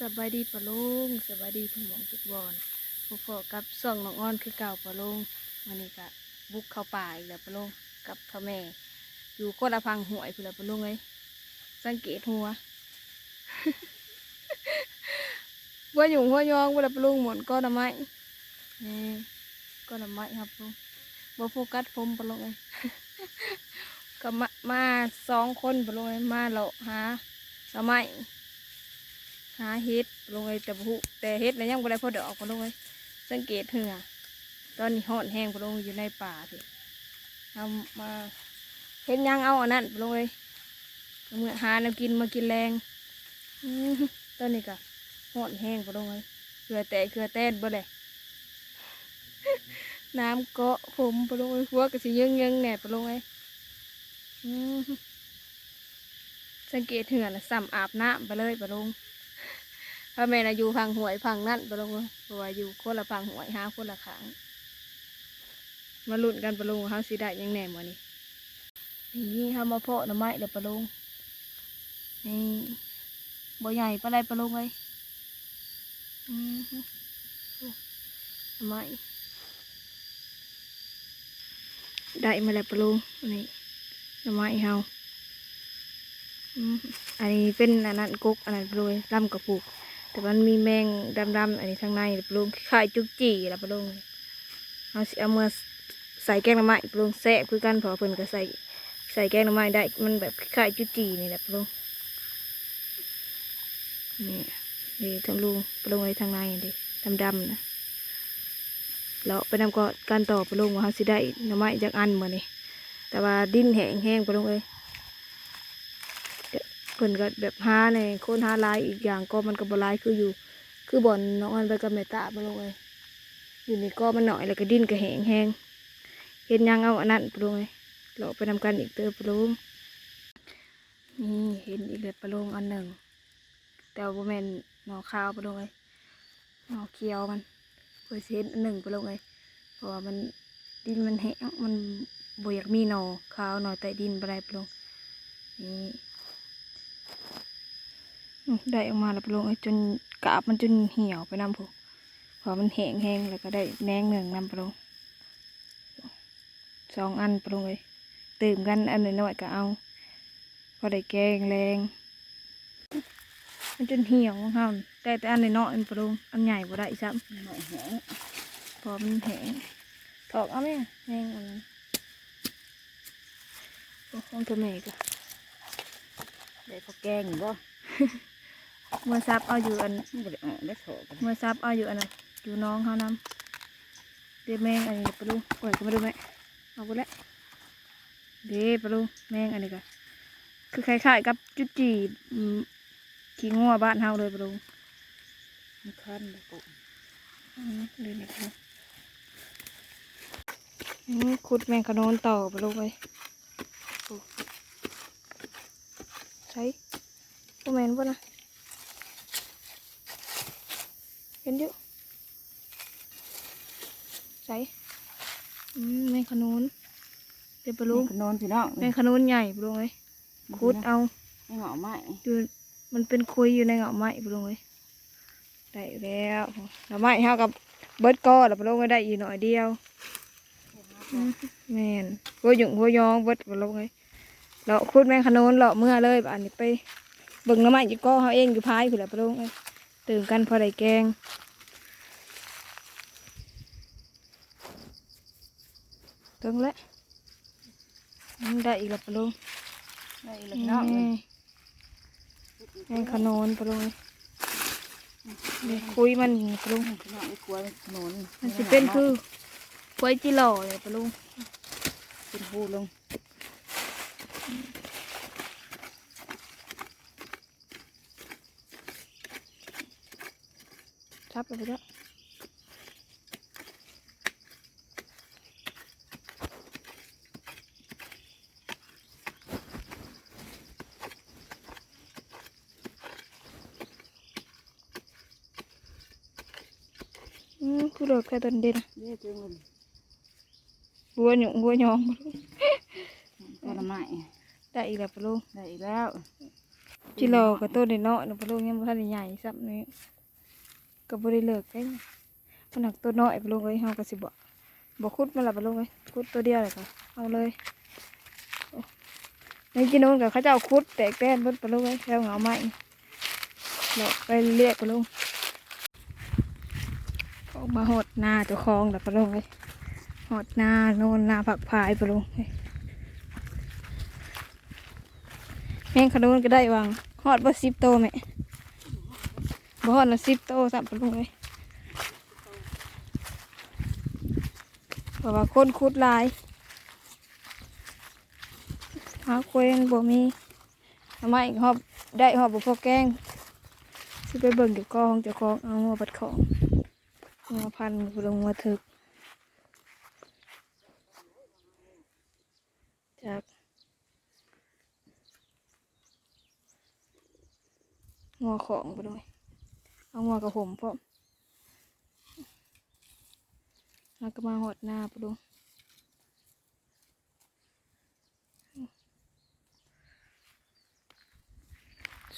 สบายดีปะลุงสบายดีทุกหมองทุกบอนพวกพอกับส่องน้องอ้อนคือเก่าปะลุงวันนี้ก็บุกเข้าป่าอีกแล้วปะลุงกับพ่อแม่ อยู่โคตรพังหวยพุ่นละปะลุงเลยสังเกตหัวว่าอยู่หัวยองว่าละปะลุงหมดก้อนละไม้นี่ก้อนละไม้ครับลุงบ่โฟกัสผมปะลุงเลยก็มามาสองคนปะลุงเลยมาเลาะหาละไม้ หาเฮ็ดลงไปแต่บุแต่เฮ็ดนะยังบ่ได้พอดอกพอลงไปสังเกตเหือตอนนี้หอนแห้งพอลงอยู่ในป่าที่เอามาเฮ็ดยังเอาอันนั้นพอลงไปเอามื่อหาแนวกินมากินแรงตอนนี้ก็หอนแห้งพอลงไปเกลือแตกเกลือแต้นบ่เลยน้ำเกาะผมพอลงไปหัวก็สิยึงยึงแหน่พอลงไปอื้อหือสังเกตเหือนะซ้ำอาบน้ำไปเลยพอลง พ่อแม่นะอยู่พังหวยพังนั่นปะลงเพราะว่าอยู่คนละพังหวยหาคนละขางมาลุ้นกันปะลงเขาสิได้ยังแหน่หมอนี่นี่เขามาเพาะหน่อไม้เดี๋ยวปะลงนี่บ่ใหญ่ปะไรปะลุงเลยอือฮึโอ้หน่อไม้ได้มาแล้วปะลุงนี่หน่อไม้เฮาอันนี้เป็นอันนั้นกุกอันนั้นปะลุงลำกระปุก แต่มันมีแมงดำๆอันนี้ข้างในปลุงคล้ายจุกจีแล้วปลุงเอาเอามือใส่แกงหน่อไม้ปลุงแซ่บคือกันเพอเพิ่นก็ใส่ใส่แกงหน่อไม้ได้มันแบบคล้ายจุกจีนี่แหละปลุงนี่ดีทั้งลุงปลุงไว้ทางในดิดำๆนะแล้วไปนำก็การต่อปลุงว่าเขาสิได้หน่อไม้จากอันเหมือนนี่แต่ว่าดินแห้งแห้งปลุงเอ้ย เพิ่นก็แบบหาในโคนหาลายอีกอย่างก็มันก็บ่ลายคืออยู่ คือบ่อนน้องอันไปกับแม่ตาบ่ลงเลยอยู่ในี่ก็มันหน่อยแล้วก็ดินก็แหงแห้งเห็นยังเอาอันนั้นปรุงเลยเราไปนำกันอีกเตอปรุงนี่เห็นอีกแล้วปรุงอันหนึ่งแต่ว่าบ่แม่นหน่อขาวปรุงเลยหน่อเขียวมันเพื่อสิเห็นอันหนึ่งปรุงเลยเพราะว่ามันดินมันแห้งมันบ่อยากมีหน่อขาวหน่อใต้ดินบ่ได้ปรุงนี่ ได้ออกมาแล้วไปลงไอ้จนกาบมันจนเหี่ยวไปนำผูพอมันแห้งแห้งแล้วก็ได้แหนงหนึ่งนำไปลงสองอันไปลงเลยตื่มกันอันน้อยๆก็เอาพอได้แกงแรงมันจนเหี่ยวของเฮาแต่แต่อันน้อยๆมันไปลงอันใหญ่บ่ได้ซ้หน่อยแห้งำพอมันแห้งถอกเอาไหมแห้งอันนั้นโอ้ของตัวแม่ก็ได้พอแกงอยู่บ่ เมื่อซับเอาอยู่อันมันบ่ได้ออกได้โถกันเมื่อซับเอาอยู่อันนั้นอยู่น้องเขานำเดี๋ยวแมงอันนี้ปลุงปล่อยก็มาดูไหมเอาไปแล้วเดี๋ยวปลุงแมงอันนี้ก็คือคล้ายๆกับจุดจีอืมขี้งัวบ้านเฮาเลยปลุงมันคันเลยปุ๊อืมเลยนี่ปลุงอืมขุดแมงขนนต่อปลุงไปโอ้ใช่พวกแมนป่ะนะ เห็นอยู่ใส่อืมแมงขนุนเดี๋ยวปลูลุกงนอนพี่น้องแมงขนุนใหญ่ปลุงเลยคุดเอาไม่เหงาไม้อยู่มันเป็นคุยอยู่ในเงาไม้ปลุงเลยได้แล้วเงาไม้เท่ากับเบิร์ดก้อแล้วปลุงก็ได้อีกหน่อยเดียวอืมแม่นหัวหยุ่งหัวยองเบิร์ดปลุงเลยเราคุดแมงขนุนเราเมื่อเลยบ้านนี้ไปเบิ่งหน้ำไม้จีก้อเขาเองอยู่พายคือแหละปลุงเลย ตื่นกันพอได้แกงถึงแล้วอืมได้อีกแล้วปลุงได้อีกแล้วพี่น้องเลยแมงขนนปรุงนี่คุยมันนี่ปรุงพี่น้องไอ้ครัวขนนมันจะเป็นคือคุยจิหล่อเลยปรุงเป็นหูลง ทับไปแล้วอืมคือโดดแค่ต้นเด่นเรียกเงินบัวหยงบัวยองปรุงผลไม้ได้อีกแล้วปรุงได้อีกแล้วจิโลกับตัวเนาะๆนะปลาลูกยังบ่ทันได้ใหญ่ซ้ำนี่ ก็บ่ได้เลิกได้มันหนักตัวน้อยปลาลูกเอ้ยเฮาก็สิบ่บ่ขุดมันละปลาลูกเอ้ยขุดตัวเดียวเลยก็เอาเลยในกินนู้นก็เขาเจ้าขุดแตกแต้นบิดปลาลูกเอ้ยแล้วเหงาไม้เลาไปเรียกปลาลูกออกมาหดหน้าเจ้าของแล้วปลาลูกเอ้ยหดหน้าโน่นหน้าผักพายปลาลูกเอ้ยแม่งขนุนก็ได้วางฮอดบ่สิบโตแม่ บ่ฮอดละสิบโตสับปะลุงเลยเพราะว่าคนคุดลายหาเควนบ่มีทำไมหอบได้หอบบ่พอแกงสิไปเบิ่งเดี๋ยวกองเจ้าของเอางัวบัดของงัวพันบ่ลงงัวถึกจากงัวของไปด้วย เอางัวกับผมเพร้อมแล้วก็มาหดหน้าไปดู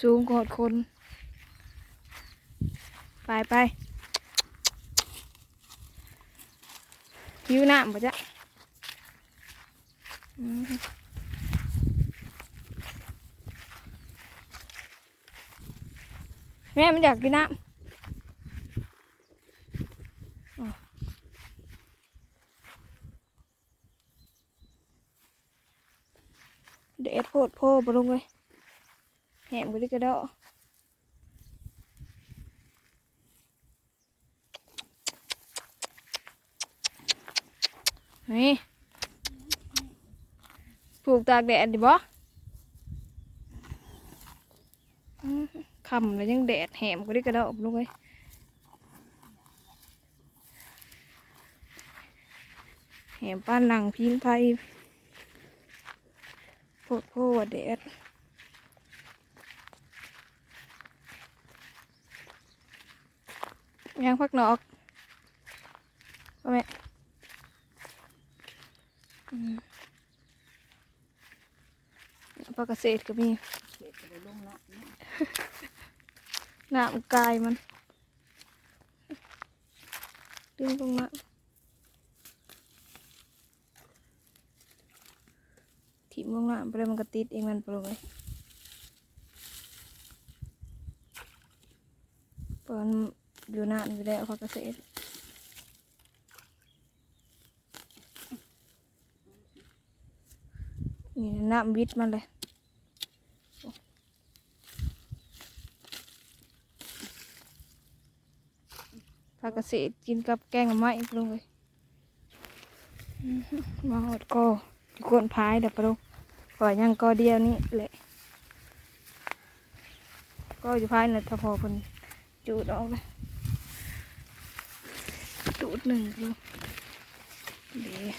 สูงกว่าหอดคน ไปไปหิวน้ำปะจ๊ะแม่มันอยากกินน้ำ เด็ดโพดโพบลงเลยแหมก็ได้กระดาะนี่ปลูกตากแดดดิบ่อืมคำแล้วยังแดดแหมก็ได้กระดอกลูกเอ้ยแหมป้านหลังพิงไฟ โพดโพดแดดยังพักนอกว่าแม่อืมปลากเกษตรก็มีเก็บไปลงเนาะน้ำกายมันดึงลงมา ถิ่มลงน้ำไปเลยมันก็ติดเองมันไปเลยเปิดอยู่นานอยู่แล้วเขาก็เสร็จนี่น้ำวิทมันเลยผักกระเสดกินกับแกงไม้ปรุงเลยมาหดกอที่กวนพายเดี๋ยวปรุ งก่อนยังกอเดียวนี่แหละ ก็อยู่พายใน่ะถ้าพอคนจูดออกเลยจูดหนึ่งปรุงเดี๋ยว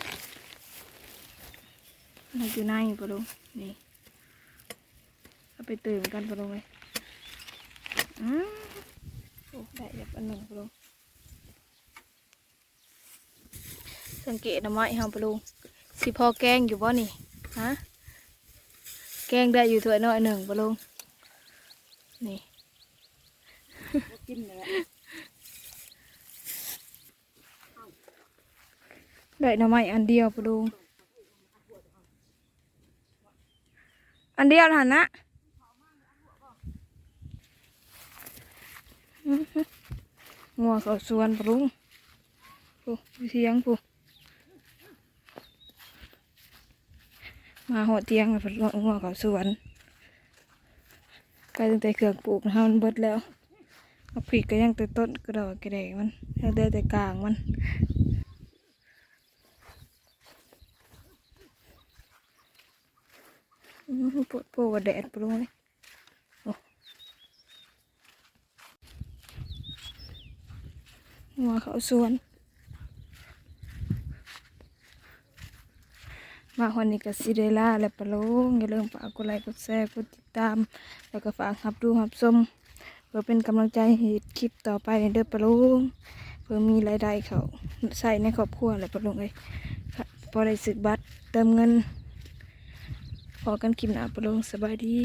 มันอยู่ในปรุงนี่เอาไปตื่นกันปรุงเลยอืมโอ้ได้แบบอันหนึ่งปรุงสังเกตหน่อไม้เฮาปะลุงสิพอแกงอยู่บ่นี่ฮะ แกงได้อยู่ถ้วยน้อยหนึ่งปะลุงนี่กินเลยได้หน่อไม้อันเดียวปะลุงอันเดียวหันนะหัวเขาสวนปะลุงปูเทียงปู มาหอดเตียงแล้วปะลุงงัวเขาสวนไปตั้งแต่เครื่องปลูกนะฮะมันเบิดแล้วเอาพริกก็ยังแต่ต้นกระดอกกระแดกมันแล้วเดือแต่กลางมันปวดปวดแดดปรุงเลยหัวเขาสวน มาวันนี้ก็ซิเดล่าและปะโลงอย่าลืมฝากกดไลค์กดแชร์กดติดตาม แล้วก็ฝากรับดูรับชมเพื่อเป็นกำลังใจให้คลิปต่อไปเด้อปะโลงเพื่อมีรายได้เขาใส่ในครอบครัวและปะโลงเลยพอได้สึกบัตรเติมเงินพอกันคลิปหน้าปะโลงสบายดี